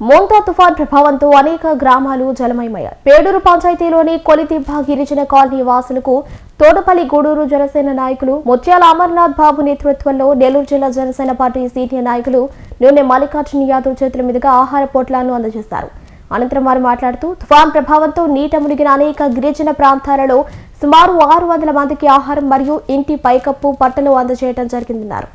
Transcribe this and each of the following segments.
మోంతా తుఫాన్ ప్రభావంతో అనేక గ్రామాలు జలమయమయ్యాయి. పేడూరు పంచాయతీలోని కొలితిబ్బ గిరిజన కాలనీ వాసులకు తోటపల్లి గూడూరు జనసేన నాయకులు ముత్యాల అమర్నాథ్ బాబు నేతృత్వంలో నెల్లూరు జిల్లా జనసేన పార్టీ సీనియర్ నాయకులు నూనె మల్లికార్జున యాదవ్ చేతుల మీదుగా ఆహార పొట్లాలను అందజేస్తారు. అనంతరం వారు మాట్లాడుతూ తుఫాన్ ప్రభావంతో నీట మునిగిన అనేక గిరిజన ప్రాంతాలలో సుమారు ఆరు వందల మందికి ఆహారం మరియు ఇంటి పైకప్పు బట్టలు అందజేయడం జరిగిందన్నారు.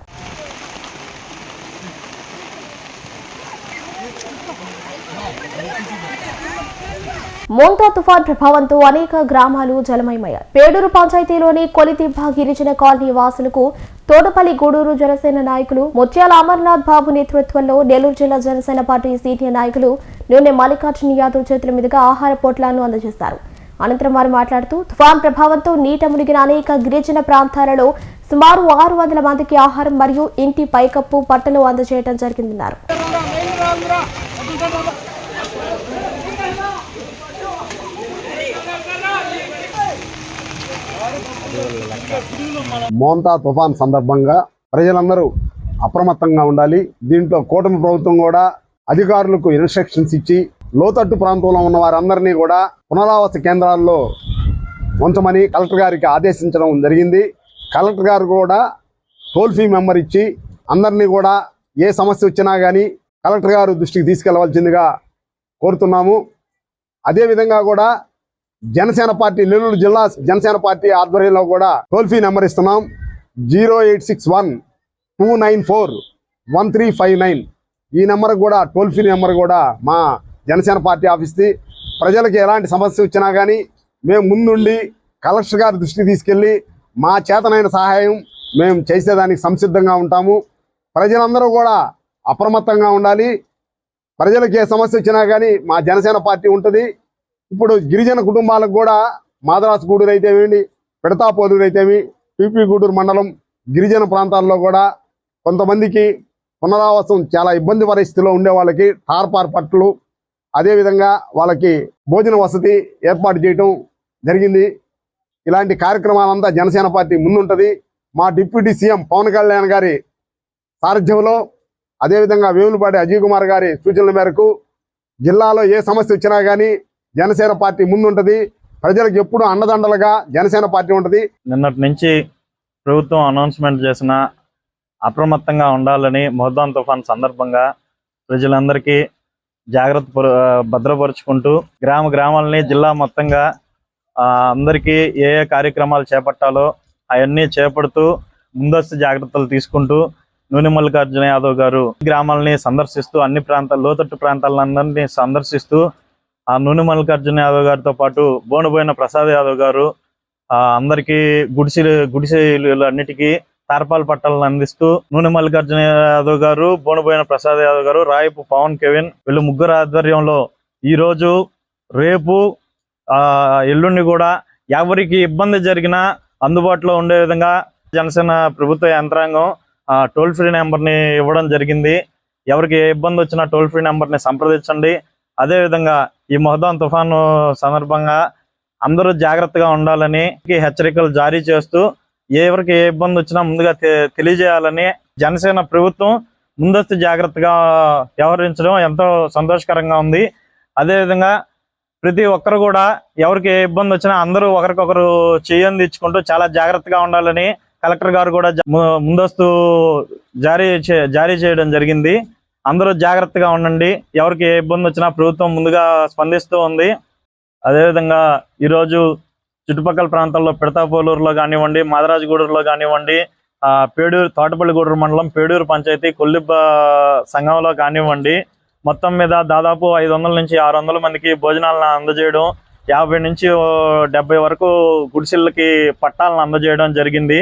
మోంతా తుఫాన్ ప్రభావంతో అనేక గ్రామాలు జలమయమయ్యాయి. పేడూరు పంచాయతీలోని కొలితిబ్బ గిరిజన కాలనీ వాసులకు తోటపల్లి గూడూరు జనసేన నాయకులు ముత్యాల అమర్నాథ్ బాబు నేతృత్వంలో నెల్లూరు జిల్లా జనసేన పార్టీ సీనియర్ నాయకులు నూనె మల్లికార్జున యాదవ్ చేతుల మీదుగా ఆహార పొట్లాలను అందజేస్తారు. అనంతరం వారు మాట్లాడుతూ తుఫాన్ ప్రభావంతో నీట మునిగిన అనేక గిరిజన ప్రాంతాలలో సుమారు ఆరు వందల మందికి ఆహారం మరియు ఇంటి పైకప్పు బట్టలు అందజేయడం జరిగిందన్నారు. మోంతా తుఫాన్ సందర్భంగా ప్రజలందరూ అప్రమత్తంగా ఉండాలి. దీంట్లో కూటమి ప్రభుత్వం కూడా అధికారులకు ఇన్స్ట్రక్షన్స్ ఇచ్చి లోతట్టు ప్రాంతంలో ఉన్న వారందరినీ కూడా పునరావాస కేంద్రాల్లో ఉంచమని కలెక్టర్ గారికి ఆదేశించడం జరిగింది. కలెక్టర్ గారు కూడా టోల్ ఫ్రీ మెంబర్ ఇచ్చి అందరినీ కూడా ఏ సమస్య వచ్చినా కానీ కలెక్టర్ గారు దృష్టికి తీసుకెళ్ళవలసిందిగా కోరుతున్నాము. అదేవిధంగా కూడా జనసేన పార్టీ నెల్లూరు జిల్లా జనసేన పార్టీ ఆధ్వర్యంలో కూడా టోల్ ఫ్రీ నెంబర్ ఇస్తున్నాం. Zero eight six one two nine four one three five nine. ఈ నెంబర్ కూడా టోల్ ఫ్రీ నెంబర్ కూడా మా జనసేన పార్టీ ఆఫీస్ది. ప్రజలకు ఎలాంటి సమస్య వచ్చినా కానీ మేము ముందుండి కలెక్టర్ గారి దృష్టికి తీసుకెళ్ళి మా చేతనైన సహాయం మేము చేసేదానికి సంసిద్ధంగా ఉంటాము. ప్రజలందరూ కూడా అప్రమత్తంగా ఉండాలి. ప్రజలకు ఏ సమస్య వచ్చినా కానీ మా జనసేన పార్టీ ఉంటుంది. ఇప్పుడు గిరిజన కుటుంబాలకు కూడా మాదరాసు గూడూరు అయితేమి పిడతాపోలూరు అయితేమి పీపీ గూడూరు మండలం గిరిజన ప్రాంతాల్లో కూడా కొంతమందికి పునరావాసం చాలా ఇబ్బంది పరిస్థితిలో ఉండే వాళ్ళకి టార్పార్ పట్లు అదేవిధంగా వాళ్ళకి భోజన వసతి ఏర్పాటు చేయటం జరిగింది. ఇలాంటి కార్యక్రమాలంతా జనసేన పార్టీ ముందుంటుంది. మా డిప్యూటీ సీఎం పవన్ కళ్యాణ్ గారి సారథ్యంలో అదేవిధంగా వేములపాటి అజయ్ కుమార్ గారి సూచనల మేరకు జిల్లాలో ఏ సమస్య వచ్చినా కానీ జనసేన పార్టీ ముందుంటది. ప్రజలకు ఎప్పుడు అన్నదండలుగా జనసేన పార్టీ ఉంటది. నిన్నటి నుంచి ప్రభుత్వం అనౌన్స్మెంట్ చేసిన అప్రమత్తంగా ఉండాలని మొహద్దాన్ తుఫాన్ సందర్భంగా ప్రజలందరికీ జాగ్రత్త భద్రపరుచుకుంటూ గ్రామ గ్రామాలని జిల్లా మొత్తంగా ఆ, అందరికీ ఏ ఏ కార్యక్రమాలు చేపట్టాలో అవన్నీ చేపడుతూ ముందస్తు జాగ్రత్తలు తీసుకుంటూ నూనె మల్లికార్జున యాదవ్ గారు గ్రామాలని సందర్శిస్తూ అన్ని ప్రాంతాల లోతట్టు ప్రాంతాలందరినీ సందర్శిస్తూ ఆ నూనె మల్లికార్జున యాదవ్ గారితో పాటు బోనబోయిన ప్రసాద్ యాదవ్ గారు ఆ గుడిసెలు గుడిసెలు అన్నిటికీ తార్పాల పట్టాలను అందిస్తూ నూనె మల్లికార్జున యాదవ్ గారు బోనుబోయిన ప్రసాద్ యాదవ్ గారు రాయపు పవన్ కెవిన్ వీళ్ళు ముగ్గురు ఆధ్వర్యంలో ఈ రోజు రేపు ఆ ఎల్లుండి కూడా ఎవరికి ఇబ్బంది జరిగినా అందుబాటులో ఉండే విధంగా జనసేన ప్రభుత్వ యంత్రాంగం ఆ టోల్ ఫ్రీ నెంబర్ని ఇవ్వడం జరిగింది. ఎవరికి ఏ ఇబ్బంది వచ్చినా టోల్ ఫ్రీ నెంబర్ని సంప్రదించండి. అదే విధంగా ఈ మొహదాన్ తుఫాను సందర్భంగా అందరూ జాగ్రత్తగా ఉండాలని హెచ్చరికలు జారీ చేస్తూ ఎవరికి ఏ ఇబ్బంది వచ్చినా ముందుగా తెలియజేయాలని జనసేన ప్రభుత్వం ముందస్తు జాగ్రత్తగా వ్యవహరించడం ఎంతో సంతోషకరంగా ఉంది. అదేవిధంగా ప్రతి ఒక్కరు కూడా ఎవరికి ఏ ఇబ్బంది వచ్చినా అందరూ ఒకరికొకరు చేయందించుకుంటూ చాలా జాగ్రత్తగా ఉండాలని కలెక్టర్ గారు కూడా ముందస్తు జారీ జారీ చేయడం జరిగింది. అందరూ జాగ్రత్తగా ఉండండి. ఎవరికి ఏ ఇబ్బంది వచ్చినా ప్రభుత్వం ముందుగా స్పందిస్తూ ఉంది. అదేవిధంగా ఈరోజు చుట్టుపక్కల ప్రాంతాల్లో పిడతాపోలూరులో కానివ్వండి మాదరాజగూడూరులో కానివ్వండి ఆ, పేడూరు తోటపల్లిగూడూరు మండలం పేడూరు పంచాయతీ కొల్లిబ్బ సంఘంలో కానివ్వండి మొత్తం మీద దాదాపు ఐదు వందల నుంచి ఆరు వందల మందికి భోజనాలను అందజేయడం యాభై నుంచి డెబ్బై వరకు గుడిసెళ్ళకి పట్టాలను అందజేయడం జరిగింది.